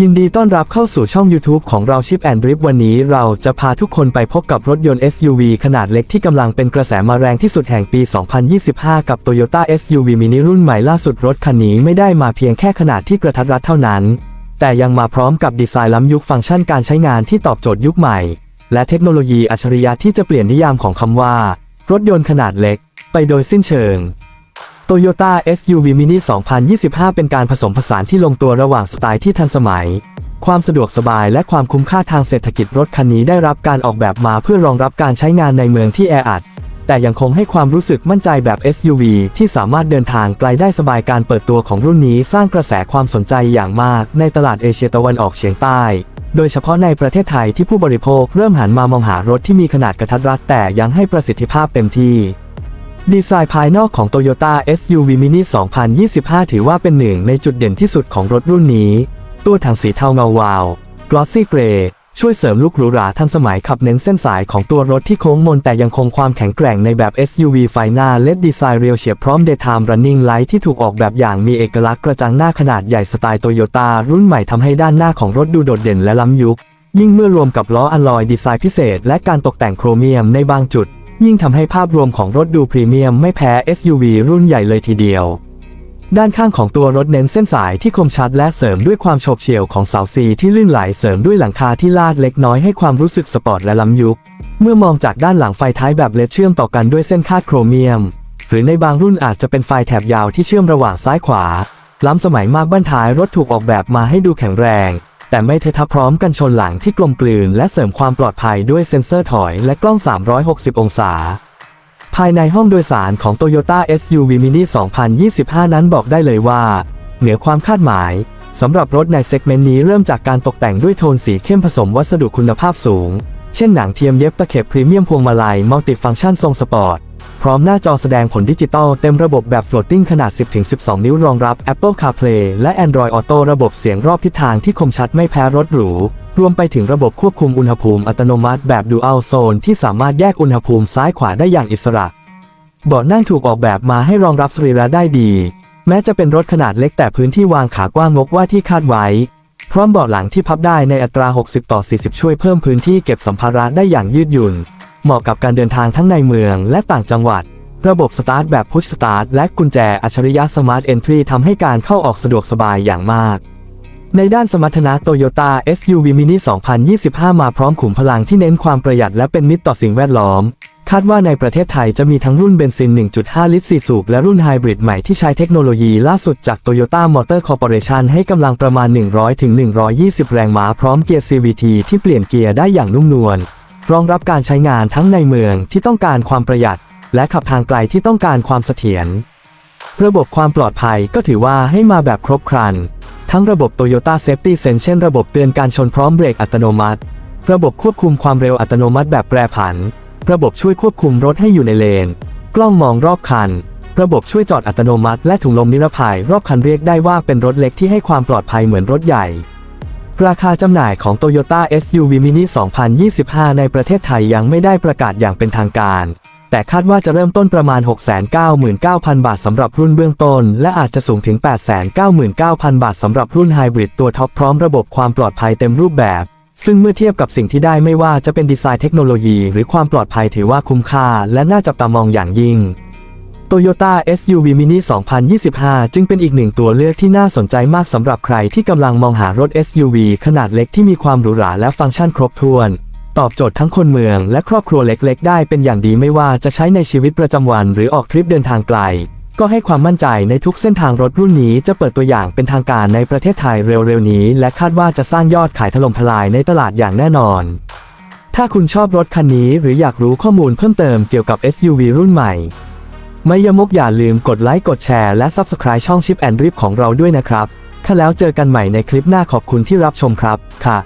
ยินดีต้อนรับเข้าสู่ช่อง YouTube ของเราชิปแอนดริฟวันนี้เราจะพาทุกคนไปพบกับรถยนต์ SUV ขนาดเล็กที่กำลังเป็นกระแสมาแรงที่สุดแห่งปี 2025 กับ Toyota SUV Mini รุ่นใหม่ล่าสุดรถคันนี้ไม่ได้มาเพียงแค่ขนาดที่กระทัดรัดเท่านั้น แต่ยังมาพร้อมกับดีไซน์ล้ำยุคฟังก์ชันการใช้งานที่ตอบโจทย์ยุคใหม่ และเทคโนโลยีอัจฉริยะที่จะเปลี่ยนนิยามของคำว่า รถยนต์ขนาดเล็ก ไปโดยสิ้นเชิง Toyota SUV Mini 2025 เป็นการผสมผสานที่ลงตัวระหว่างสไตล์ที่ทันสมัย ความสะดวกสบายและความคุ้มค่าทางเศรษฐกิจรถคันนี้ได้รับการออกแบบมาเพื่อรองรับการใช้งานในเมืองที่แออัด แต่ยังคงให้ความรู้สึกมั่นใจแบบ SUV ที่สามารถเดินทางไกลได้สบายการเปิดตัวของรุ่นนี้สร้างกระแสความสนใจอย่างมากในตลาดเอเชียตะวันออกเฉียงใต้ โดยเฉพาะในประเทศไทยที่ผู้บริโภคเริ่มหันมามองหารถที่มีขนาดกระทัดรัดแต่ยังให้ประสิทธิภาพเต็มที่ ดีไซน์ภายนอกของ Toyota SUV Mini 2025 ถือว่าเป็นหนึ่งในจุดเด่นที่สุดของรถรุ่นนี้ ตัวถังสีเทาเงาวาว Glossy Gray ช่วยเสริมลุคหรูหราทันสมัยขับเน้นเส้นสายของตัวรถที่โค้งมนแต่ยังคงความแข็งแกร่งในแบบ SUV ไฟหน้าเลดดีไซน์เรียวเฉียบพร้อม Daytime Running Light ที่ถูกออกแบบอย่างมีเอกลักษณ์กระจังหน้าขนาดใหญ่สไตล์โตโยต้ารุ่นใหม่ทำให้ด้านหน้าของรถดูโดดเด่นและล้ำยุค ยิ่งเมื่อรวมกับล้ออัลลอยดีไซน์พิเศษ และการตกแต่งโครเมียมในบางจุด ยิ่งทำให้ภาพรวมของรถดูพรีเมียมไม่แพ้ SUV รุ่นใหญ่เลยทีเดียว ด้านข้างของตัวรถเน้นเส้นสายที่คมชัดและเสริมด้วยความโฉบเฉี่ยวของเสาซีที่ลื่นไหลเสริมด้วยหลังคาที่ลาดเล็กน้อยให้ความรู้สึกสปอร์ตและล้ำยุค เมื่อมองจากด้านหลังไฟท้ายแบบเลดเชื่อมต่อกันด้วยเส้นคาดโครเมียม หรือในบางรุ่นอาจจะเป็นไฟแถบยาวที่เชื่อมระหว่างซ้ายขวา ล้ำสมัยมากบ้านท้ายรถถูกออกแบบมาให้ดูแข็งแรง แต่ไม่เททับพร้อมกันชนหลังที่กลมกลืนและเสริมความปลอดภัยด้วยเซ็นเซอร์ถอยและกล้อง 360 องศา ภายในห้องโดยสารของ Toyota SUV Mini 2025 นั้นบอกได้เลยว่า เหนือความคาดหมายสำหรับรถในเซกเมนต์นี้เริ่มจากการตกแต่งด้วยโทนสีเข้มผสมวัสดุคุณภาพสูง เช่นหนังเทียมเย็บตะเข็บพรีเมียมพวงมาลัยมัลติฟังก์ชันทรงสปอร์ต ร้อมหน้าจอแสดงผลดิจิตอลเต็มระบบแบบ floating ขนาด 10-12 นิ้วรองรับ Apple CarPlay และ Android Auto ระบบเสียงรอบทิศทางที่คมชัดไม่แพ้รถหรู รวมไปถึงระบบควบคุมอุณหภูมิอัตโนมัติแบบ Dual Zone ที่สามารถแยกอุณหภูมิซ้ายขวาได้อย่างอิสระเบาะนั่งถูกออกแบบมาให้รองรับสรีระได้ดี แม้จะเป็นรถขนาดเล็กแต่พื้นที่วางขากว้างงกว่าที่คาดไว้ พร้อมเบาะหลังที่พับได้ในอัตรา 60 ต่อ 40 ช่วยเพิ่มพื้นที่เก็บสัมภาระได้อย่างยืดหยุ่น เหมาะกับการเดินทางทั้งในเมืองและต่างจังหวัด ระบบสตาร์ทแบบพุชสตาร์ทและกุญแจอัจฉริยะสมาร์ทเอนทรีทำให้การเข้าออกสะดวกสบายอย่างมาก ในด้านสมรรถนะ Toyota SUV Mini 2025 มาพร้อมขุมพลังที่เน้นความประหยัดและเป็นมิตรต่อสิ่งแวดล้อม คาดว่าในประเทศไทยจะมีทั้งรุ่นเบนซิน 1.5 ลิตร 4 สูบ และรุ่นไฮบริดใหม่ที่ใช้เทคโนโลยีล่าสุดจาก Toyota Motor Corporation ให้กำลังประมาณ 100-120 แรงม้าพร้อมเกียร์ CVT ที่เปลี่ยนเกียร์ได้อย่างนุ่มนวล รองรับการใช้งานทั้งในเมืองที่ต้องการความประหยัด และขับทางไกลที่ต้องการความเสถียร ระบบความปลอดภัยก็ถือว่าให้มาแบบครบครัน ทั้งระบบ Toyota Safety Sense เช่นระบบเตือนการชนพร้อมเบรกอัตโนมัติ ระบบควบคุมความเร็วอัตโนมัติแบบแปรผัน ระบบช่วยควบคุมรถให้อยู่ในเลน กล้องมองรอบคัน ระบบช่วยจอดอัตโนมัติ และถุงลมนิรภัยรอบคันเรียกได้ว่าเป็นรถเล็กที่ให้ความปลอดภัยเหมือนรถใหญ่ ราคาจำหน่ายของ Toyota SUV Mini 2025 ในประเทศไทยยังไม่ได้ประกาศอย่างเป็นทางการ แต่คาดว่าจะเริ่มต้นประมาณ 699,000 บาทสำหรับรุ่นเบื้องต้น และอาจจะสูงถึง 899,000 บาทสำหรับรุ่นไฮบริดตัวท็อปพร้อมระบบความปลอดภัยเต็มรูปแบบ ซึ่งเมื่อเทียบกับสิ่งที่ได้ไม่ว่าจะเป็นดีไซน์เทคโนโลยี หรือความปลอดภัยถือว่าคุ้มค่า และน่าจับตามองอย่างยิ่ง Toyota SUV Mini 2025 จึงเป็นอีกหนึ่งตัวเลือกที่น่าสนใจมากสำหรับใครที่กำลังมองหารถ SUV ขนาดเล็กที่มีความหรูหราและฟังก์ชันครบถ้วน ตอบโจทย์ทั้งคนเมืองและครอบครัวเล็กๆ ได้เป็นอย่างดีไม่ว่าจะใช้ในชีวิตประจำวันหรือออกทริปเดินทางไกล ก็ให้ความมั่นใจในทุกเส้นทางรถรุ่นนี้จะเปิดตัวอย่างเป็นทางการในประเทศไทยเร็วๆนี้ และคาดว่าจะสร้างยอดขายถล่มทลายในตลาดอย่างแน่นอน ถ้าคุณชอบรถคันนี้หรืออยากรู้ข้อมูลเพิ่มเติมเกี่ยวกับ SUV รุ่นใหม่ ไม่ยมกอย่าลืมกดไลค์กดแชร์และ Subscribe ช่องชิปแอนดริฟของเราด้วยนะครับ ถ้าแล้วเจอกันใหม่ในคลิปหน้าขอบคุณที่รับชมครับ ค่ะ